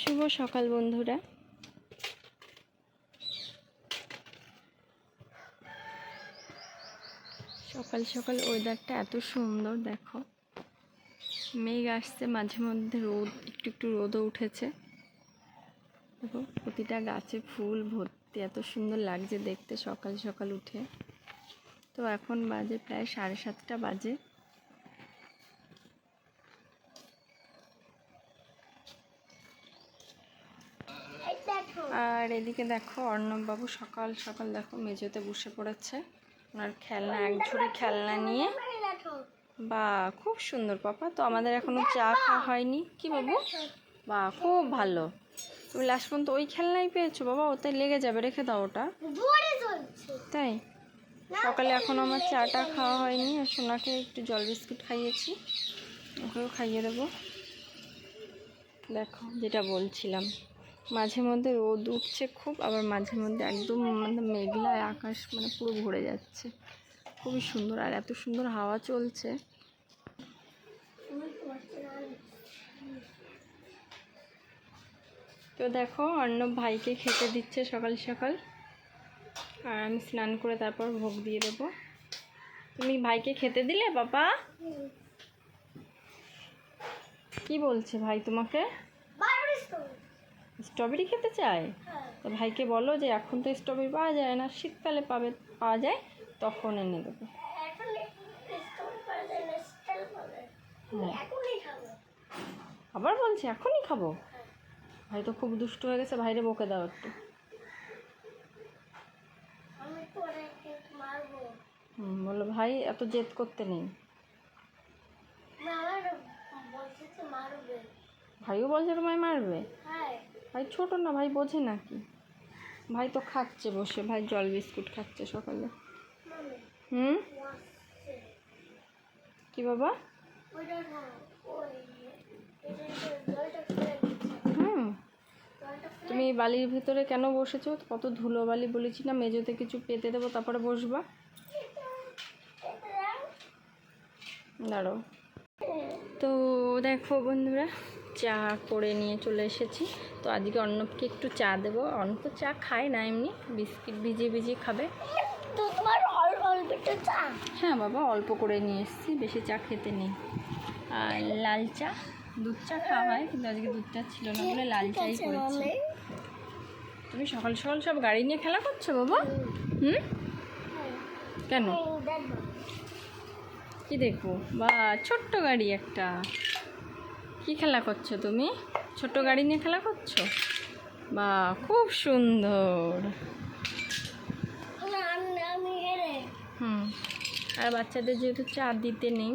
শুভ সকাল, বন্ধুরা। সকাল সকাল ওয়েদারটা এত সুন্দর, দেখো। মেঘ আসছে, মাঝে মধ্যে রোদ, একটু একটু রোদও উঠেছে। দেখো, প্রতিটা গাছে ফুল ভর্তি, এত সুন্দর লাগছে দেখতে সকাল সকাল উঠে। তো এখন বাজে প্রায় সাড়ে সাতটা বাজে। আর এদিকে দেখো অর্ণববাবু সকাল সকাল দেখো মেঝেতে বসে পড়েছে। ওনার খেলনা, এক ঝুড়ি খেলনা নিয়ে। বা, খুব সুন্দর পাপা। তো আমাদের এখনও চা খাওয়া হয়নি। কি বাবু? বা, খুব ভালো। তুমি লাস্ট পর্যন্ত ওই খেলনাই পেয়েছ বাবা? ওতে লেগে যাবে, রেখে দাও ওটা। তাই? সকালে এখন আমার চাটা খাওয়া হয়নি, আর সোনাকে একটু জল বিস্কুট খাইয়েছি। ওকেও খাইয়ে দেবো। দেখো, যেটা বলছিলাম। মাঝে মধ্যে রোদ উঠছে খুব আবার মাঝে মধ্যে একদম মানে মেঘলায় আকাশ মানে পুরো ভরে যাচ্ছে। খুবই সুন্দর আর এত সুন্দর হাওয়া চলছে। তো দেখো অর্ণব ভাইকে খেতে দিচ্ছে সকাল সকাল। আর আমি স্নান করে তারপর ভোগ দিয়ে দেবো। তুমি ভাইকে খেতে দিলে বাবা? কি বলছে ভাই তোমাকে? স্ট্রবেরি খেতে চায়? তো ভাইকে বলো যে এখন তো স্ট্রবেরি পাওয়া যায় না শীতকালে পাবে পাওয়া যায় তখন এনে দেবো। হ্যাঁ। আবার বলছি এখনই খাব? ভাই তো খুব দুষ্ট হয়ে গেছে ভাইরে বকে দাও একটু। হুম বলো ভাই এত জেদ করতে নেই। ভাইও বলছে তোমায় মারবে? ভাই, ছোট না ভাই, বোঝে নাকি? ভাই তো খাচ্ছে বসে, ভাই জল বিস্কুট খাচ্ছে সকালে। হুম? কি বাবা? হুম। তুমি বালির ভিতরে কেন বসেছো? কত ধুলো বালি বলেছি না মেজোতে কিছু পেতে দেবো, তারপরে বসবা। দাঁড়ো তো দেখো বন্ধুরা, চা করে নিয়ে চলে এসেছি। তো আজকে অর্ণবকে একটু চা দেবো। অর্ণব তো চা খায় না এমনি বিস্কিট ভিজিয়ে ভিজিয়ে খাবে। তোমার চা? হ্যাঁ বাবা অল্প করে নিয়ে এসেছি বেশি চা খেতে নেই। আর লাল চা দুধ চা খাওয়া হয় কিন্তু আজকে দুধ চা ছিল না বলে লাল চাই করেছি। তুমি সকাল সকাল সব গাড়ি নিয়ে খেলা করছ বাবা? হুম। কেন? কি দেখব? বা ছোট্ট গাড়ি একটা। কি খেলা করছ তুমি? ছোট গাড়ি নিয়ে খেলা করছ? বা, খুব সুন্দর। হুম, আর বাচ্চাদের যেহেতু চা দিতে নেই,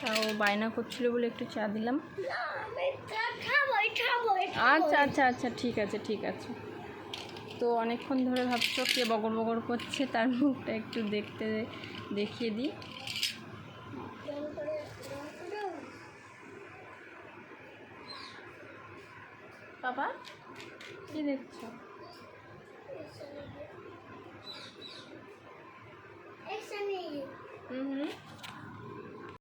তাও বায়না করছিল বলে একটু চা দিলাম। আচ্ছা আচ্ছা আচ্ছা ঠিক আছে ঠিক আছে। তো অনেকক্ষণ ধরে ভাবছ কে বগর বগর করছে, তার মুখটা একটু দেখতে দেখিয়ে দিই। বাবা। কি দেখছ।